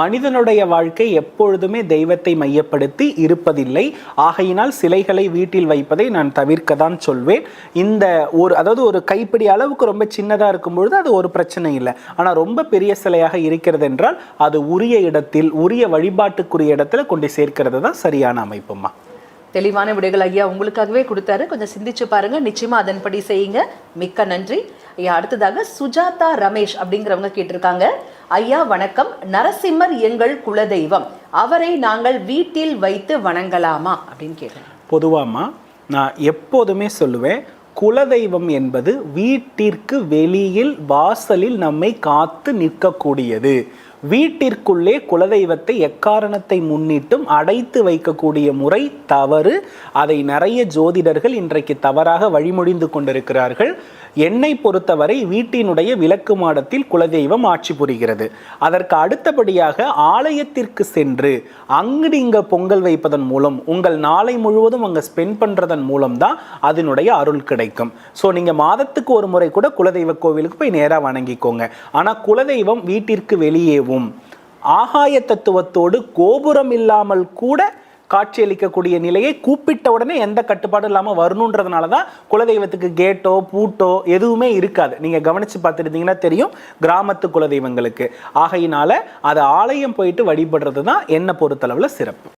மனிதனுடைய வாழ்க்கை எப்பொழுதுமே தெய்வத்தை மையப்படுத்தி இருப்பதில்லை. ஆகையினால் சிலைகளை வீட்டில் வைப்பதை நான் தவிர்க்க தான் சொல்வேன். இந்த ஒரு அதாவது ஒரு கைப்பிடி அளவுக்கு ரொம்ப சின்னதாக இருக்கும் பொழுது அது ஒரு பிரச்சனை இல்லை. ஆனால் ரொம்ப பெரிய சிலையாக இருக்கிறது என்றால் அது உரிய இடத்தில் உரிய வழிபாட்டுக்குரிய இடத்துல கொண்டு சேர்க்கிறது தான் சரியான அமைப்புமா தெளிவான விடைகள் ஐயா உங்களுக்காகவே கொடுத்தாரு. கொஞ்சம் சிந்திச்சு பாருங்க. நிச்சயமா அதன்படி செய்யுங்க. மிக்க நன்றி. ஐயா அடுத்ததாக சுஜாதா ரமேஷ் அப்படிங்கிறவங்க கேட்டிருக்காங்க. ஐயா வணக்கம். நரசிம்மர் எங்கள் குலதெய்வம். அவரை நாங்கள் வீட்டில் வைத்து வணங்கலாமா? அப்படின்னு கேட்டேன். பொதுவாமா நான் எப்போதுமே சொல்லுவேன் குலதெய்வம் என்பது வீட்டிற்கு வெளியில் வாசலில் நம்மை காத்து நிற்கக்கூடியது. வீட்டிற்குள்ளே குலதெய்வத்தை எக்காரணத்தை முன்னிட்டும் அடைத்து வைக்கக்கூடிய முறை தவறு. அதை நிறைய ஜோதிடர்கள் இன்றைக்கு தவறாக வழிமொழிந்து கொண்டிருக்கிறார்கள். என்னை பொறுத்தவரை வீட்டினுடைய விளக்கு மாடத்தில் குலதெய்வம் ஆட்சி புரிகிறது. அதற்கு அடுத்தபடியாக ஆலயத்திற்கு சென்று அங்கு நீங்கள் பொங்கல் வைப்பதன் மூலம் உங்கள் நாளை முழுவதும் அங்கே ஸ்பெண்ட் பண்ணுறதன் மூலம் தான் அதனுடைய அருள் கிடைக்கும். ஸோ நீங்கள் மாதத்துக்கு ஒரு முறை கூட குலதெய்வ கோவிலுக்கு போய் நேராக வணங்கிக்கோங்க. ஆனால் குலதெய்வம் வீட்டிற்கு வெளியேவும் ஆகாய தத்துவத்தோடு கோபுரம் இல்லாமல் கூட காட்சியளிக்கக்கூடிய நிலையை கூப்பிட்ட உடனே எந்த கட்டுப்பாடும் இல்லாமல் வரணுன்றதுனால தான் குலதெய்வத்துக்கு கேட்டோ பூட்டோ எதுவுமே இருக்காது. நீங்கள் கவனித்து பார்த்துருந்தீங்கன்னா தெரியும் கிராமத்து குலதெய்வங்களுக்கு. ஆகையினால அது ஆலயம் போயிட்டு வழிபடுறது தான் என்னை பொறுத்தளவில் சிறப்பு.